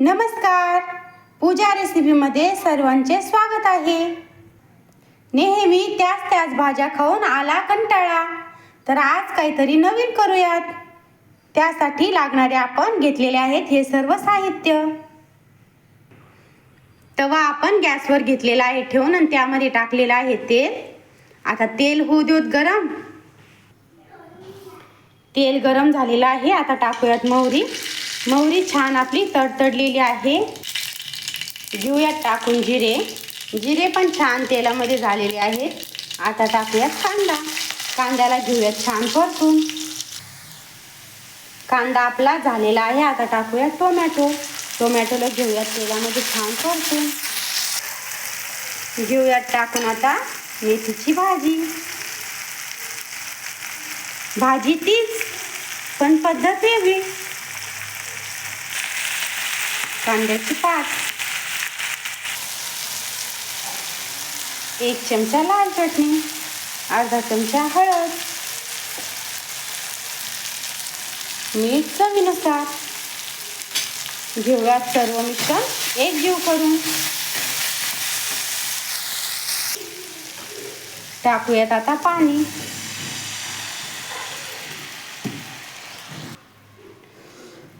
नमस्कार. पूजा रेसिपीमध्ये सर्वांचे स्वागत आहे. नेहमी त्याच त्याच भाज्या खाऊन आला कंटाळा. तर आज काहीतरी नवीन करूयात. त्यासाठी लागणारे आपण घेतलेले आहेत हे सर्व साहित्य. तवा आपण गॅसवर घेतलेला आहे ठेवून आणि त्यामध्ये टाकलेलं आहे तेल. आता तेल होऊ देऊत गरम. तेल गरम झालेलं आहे. आता टाकूयात मोहरी. मोहरी छान आपली तडतडलेली आहे. घेऊयात टाकून जिरे. जिरे पण छान तेलामध्ये झालेले आहेत. आता टाकूयात कांदा. कांद्याला घेऊयात छान परतून. कांदा आपला झालेला आहे. आता टाकूयात टोमॅटो. टोमॅटोला घेऊयात तेलामध्ये छान परतून. घेऊयात टाकून आता मेथीची भाजी. भाजी तीच पण पद्धत वेगळी. कांद्याची पात. एक चमचा लाल चटणी अर्धा चमचा हळद. मीठ चवीनुसार. घेऊयात सर्व मिश्रण एक जीव करून. टाकूयात आता पाणी.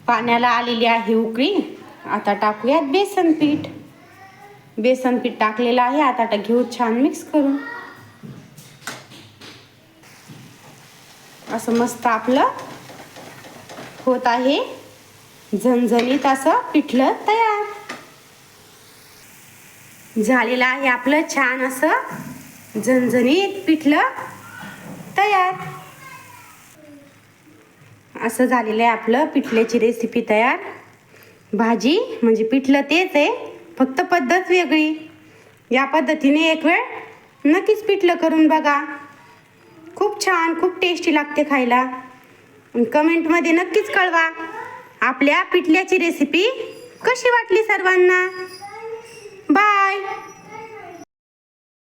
पाण्याला आलेली आहे उकळी. आता टाकूयात बेसन पीठ. बेसन पीठ टाकलेलं आहे. आता टा- घेऊ छान मिक्स करून. असं मस्त आपलं होत आहे. झणझणीत असं पिठलं तयार. झालेलं आहे आपलं छान असं झणझणीत पिठलं तयार. असं झालेलं आहे आपलं पिठल्याची रेसिपी तयार. भाजी म्हणजे पिठलं तेच आहे. फक्त पद्धत वेगळी. या पद्धतीने एक वेळ नक्कीच पिठलं करून बघा. खूप छान खूप टेस्टी लागते खायला. कमेंटमध्ये नक्कीच कळवा आपल्या पिठल्याची रेसिपी कशी वाटली सर्वांना? बाय